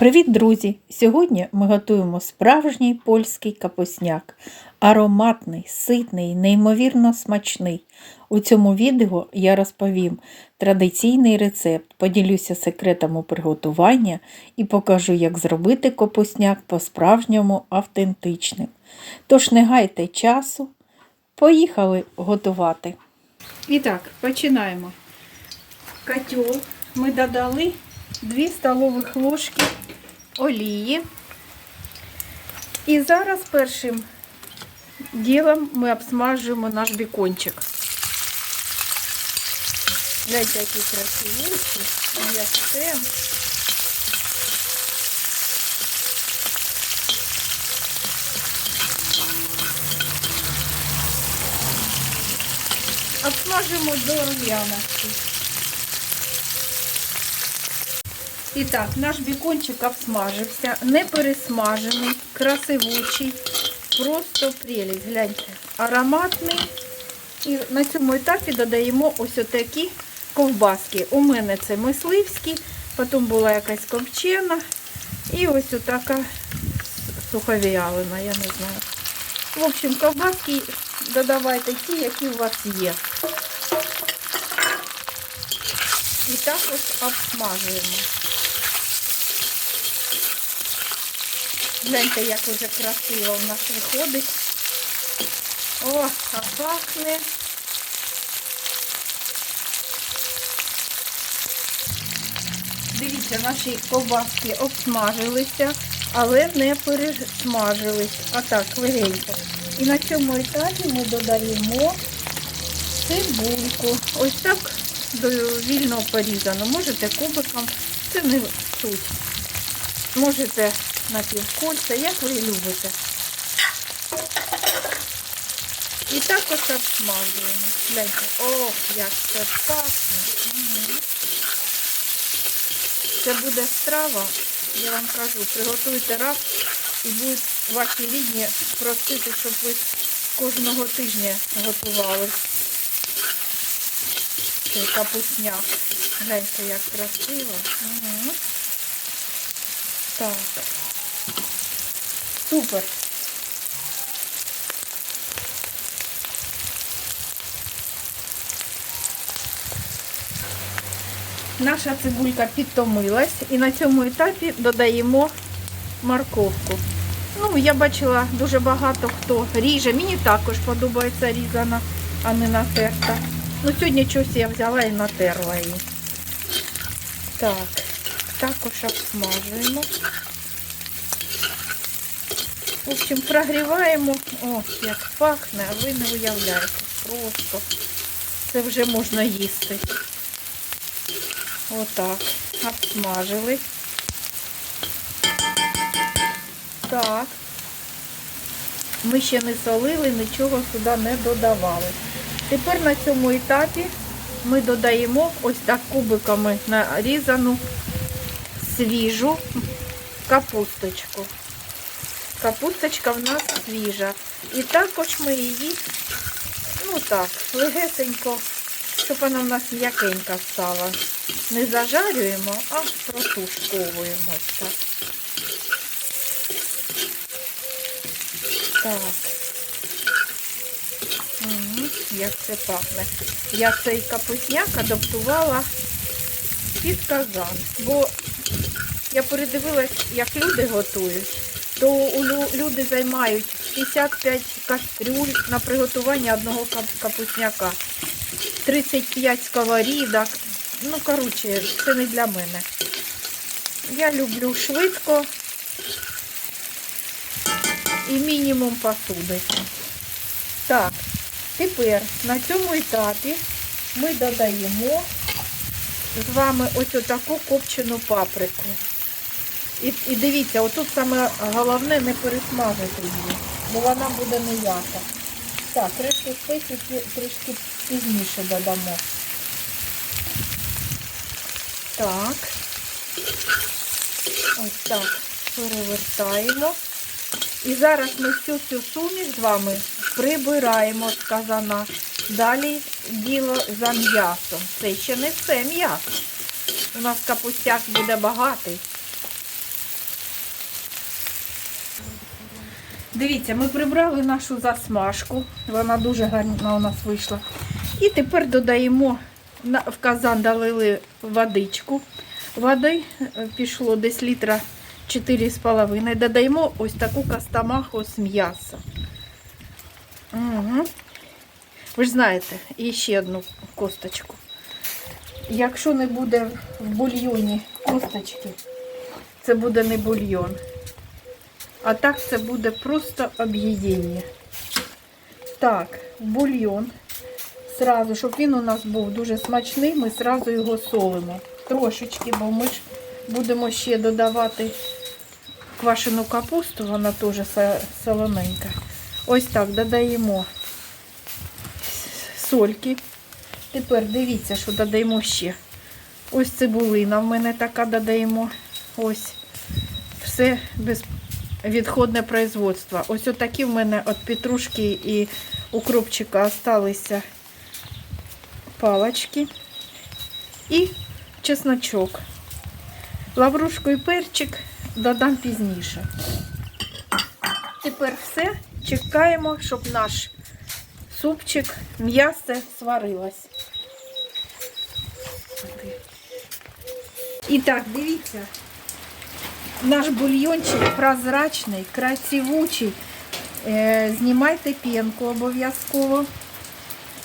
Привіт, друзі! Сьогодні ми готуємо справжній польський капусняк. Ароматний, ситний, неймовірно смачний. У цьому відео я розповім традиційний рецепт, поділюся секретами приготування і покажу, як зробити капусняк по-справжньому автентичним. Тож не гайте часу, поїхали готувати. І так, починаємо. Котел ми додали 2 столових ложки олії. І зараз першим ділом ми обсмажуємо наш бікончик. Гляньте, які красивіші, м'ясце. Обсмажуємо до рум'яності. І так, наш бікончик обсмажився, не пересмажений, красивучий, просто прелість. Гляньте, ароматний. І на цьому етапі додаємо ось отакі ковбаски. У мене це мисливські, потім була якась копчена. І ось отака суховіялина, я не знаю. В общем, ковбаски додавайте ті, які у вас є. І так ось обсмажуємо. Гляньте, як уже красиво в нас виходить. О, а пахне. Дивіться, наші ковбаски обсмажилися, але не пересмажились. А так, легенько. І на цьому етапі ми додаємо цибульку. Ось так до вільно порізано. Можете кубиком, це не суть. Можете на півкольця, як ви любите. І також обсмажуємо. Гляньте, ох, як це пахне. Це буде страва, я вам кажу, приготуйте раз і будуть ваші рідні просити, щоб ви кожного тижня готували цей капусняк. Гляньте, як красиво. Угу. Так. Супер. Наша цибулька підтомилась і на цьому етапі додаємо морковку. Ну, я бачила дуже багато хто ріже. Мені також подобається різана, а не натерта. Ну, сьогодні щось я взяла і натерла її. Так, також обсмажуємо. В общем, прогріваємо. О, як пахне, а ви не уявляєте. Просто це вже можна їсти. Отак. Обсмажили. Так. Ми ще не солили, нічого сюди не додавали. Тепер на цьому етапі ми додаємо ось так кубиками нарізану свіжу капусточку. Капусточка в нас свіжа. І також ми її, ну так, легесенько, щоб вона в нас м'якенька стала. Не зажарюємо, а протушковуємо так. Так. Угу, як це пахне. Я цей капусняк адаптувала під казан, бо я передивилась, як люди готують то люди займають 55 кастрюль на приготування одного кап- капусняка, 35 сковорідок. Ну, коротше, це не для мене. Я люблю швидко і мінімум посуди. Так, тепер на цьому етапі ми додаємо з вами ось отаку копчену паприку. І, і дивіться, отут саме головне не пересмажити її, бо вона буде ніяка. Так, спецій ті- трішки пізніше додамо. Так. Ось так перевертаємо. І зараз ми всю цю суміш з вами прибираємо з казана. Далі діло за м'ясом. Це ще не все м'ясо. У нас капустяк буде багатий. Дивіться, ми прибрали нашу засмажку. Вона дуже гарна у нас вийшла. І тепер додаємо в казан долили водичку. Води е, пішло десь літра 4,5. Додаємо ось таку кастамаху з м'яса. Угу. Ви ж знаєте, і ще одну косточку. Якщо не буде в бульйоні косточки, це буде не бульйон. А так це буде просто об'їдіння. Так, бульйон. Сразу, щоб він у нас був дуже смачний, ми сразу його солимо. Трошечки, бо ми ж будемо ще додавати квашену капусту, вона теж солоненька. Ось так додаємо сольки. Тепер дивіться, що додаємо ще. Ось цибулина в мене така додаємо. Ось. Все без відходне производство. Ось отакі в мене від петрушки і укропчика осталися палочки. І чесночок. Лаврушку і перчик додам пізніше. Тепер все. Чекаємо, щоб наш супчик, м'ясо сварилось. І так, дивіться, наш бульйончик прозрачний, красивучий. Знімайте пінку обов'язково.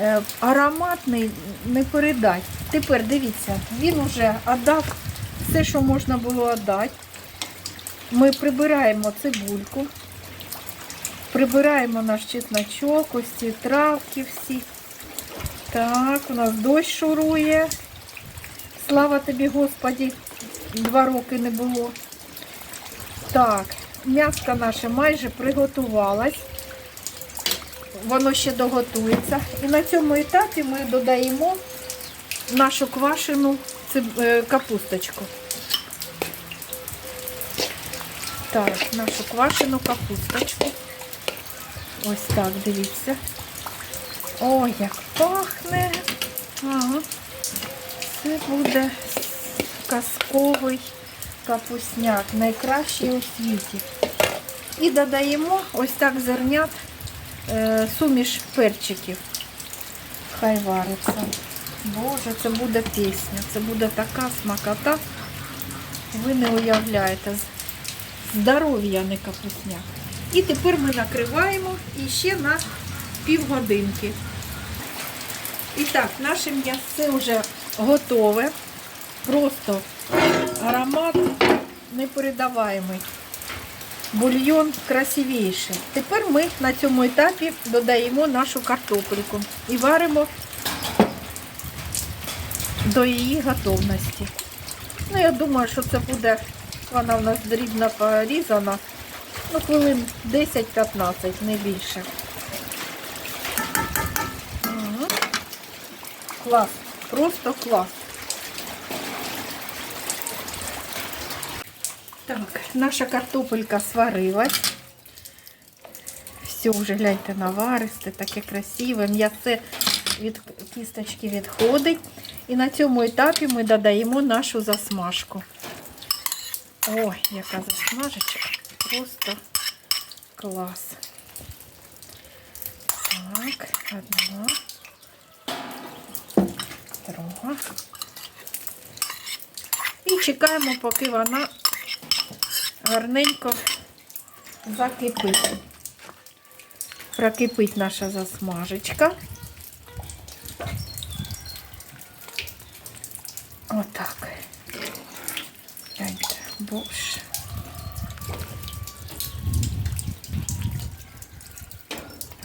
Е, ароматний не передать. Тепер дивіться, він вже віддав все, що можна було віддати. Ми прибираємо цибульку, прибираємо наш чесночок, ось ці травки всі. Так, у нас дощ шурує. Слава тобі, Господі, два роки не було. Так, м'яско наше майже приготувалось. Воно ще доготується. І на цьому етапі ми додаємо нашу квашену е, капусточку. Так, нашу квашену капусточку. Ось так, дивіться. Ой, як пахне. Ага. Це буде казковий капусняк, найкращий у світі. І додаємо ось так зернят е, суміш перчиків. Хай вариться. Боже, це буде пісня, це буде така смакота. Ви не уявляєте. Здоров'я, не капусняк. І тепер ми накриваємо і ще на півгодинки. І так, наше м'ясо вже готове. Просто аромат непередаваємий. Бульйон красивіший. Тепер ми на цьому етапі додаємо нашу картопельку і варимо до її готовності. Ну, я думаю, що це буде, вона в нас дрібно порізана. Ну, хвилин 10-15, не більше. Мгм. Клас, просто клас. Так, наша картопелька сварилась. Все, вже гляньте, наваристе, таке красиве. М'ясе від кісточки відходить. І на цьому етапі ми додаємо нашу засмажку. Ой, яка засмажечка. Просто клас. Так, одна. Друга. І чекаємо, поки вона гарненько закипить. Прокипить наша засмажечка. Отак. Гляньте, боже.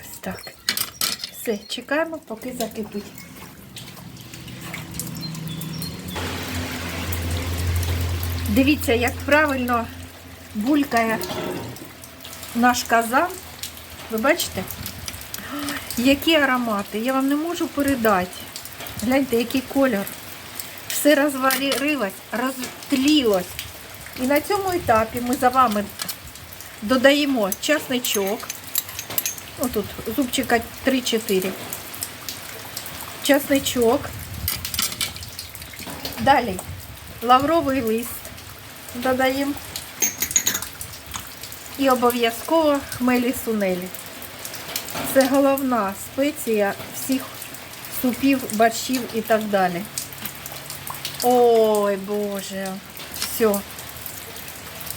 Ось так. Все, чекаємо, поки закипить. Дивіться, як правильно булькає наш казан. Ви бачите? Які аромати? Я вам не можу передати. Гляньте, який колір. Все розварилось, розтлілось. І на цьому етапі ми за вами додаємо часничок. Отут зубчика 3-4. Часничок. Далі лавровий лист додаємо. І обов'язково хмелі сунелі. Це головна спеція всіх супів, борщів і так далі. Ой, Боже. Все.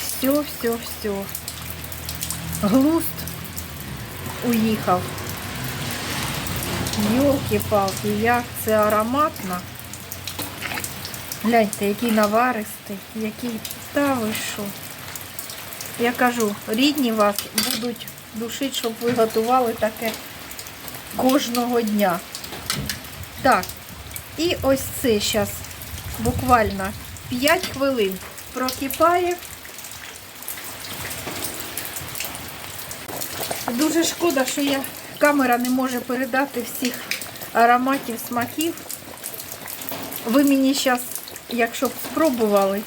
Все, все, все. Глуст уїхав. Йолки-палки, як це ароматно. Гляньте, який наваристий, який та ви що. Я кажу, рідні вас будуть душити, щоб ви готували таке кожного дня. Так, і ось це зараз буквально 5 хвилин прокипає. Дуже шкода, що я камера не може передати всіх ароматів, смаків. Ви мені зараз, якщо б спробували,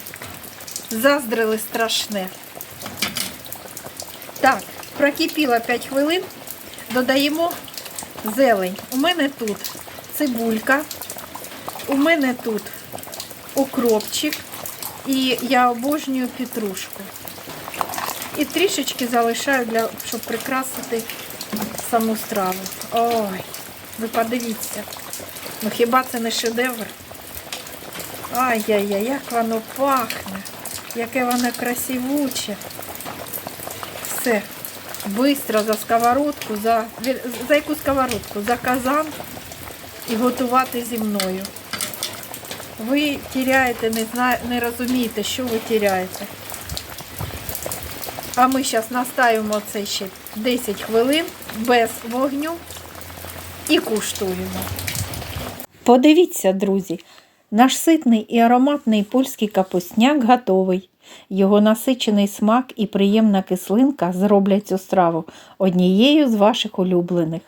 заздрили страшне. Так, прокипіло 5 хвилин, додаємо зелень. У мене тут цибулька, у мене тут укропчик і я обожнюю петрушку. І трішечки залишаю, для, щоб прикрасити саму страву. Ой, ви подивіться. Ну хіба це не шедевр? Ай-яй-яй, як воно пахне, яке воно красивуче. Все. Бистро за сковородку, за, за яку сковородку? За казан і готувати зі мною. Ви тіряєте, не, зна... не розумієте, що ви тіряєте. А ми зараз настаємо це ще 10 хвилин без вогню і куштуємо. Подивіться, друзі, наш ситний і ароматний польський капусняк готовий. Його насичений смак і приємна кислинка зроблять цю страву однією з ваших улюблених.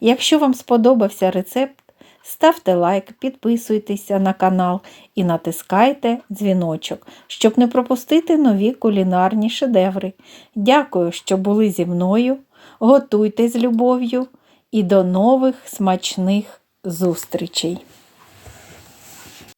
Якщо вам сподобався рецепт, ставте лайк, підписуйтеся на канал і натискайте дзвіночок, щоб не пропустити нові кулінарні шедеври. Дякую, що були зі мною. Готуйте з любов'ю і до нових смачних зустрічей!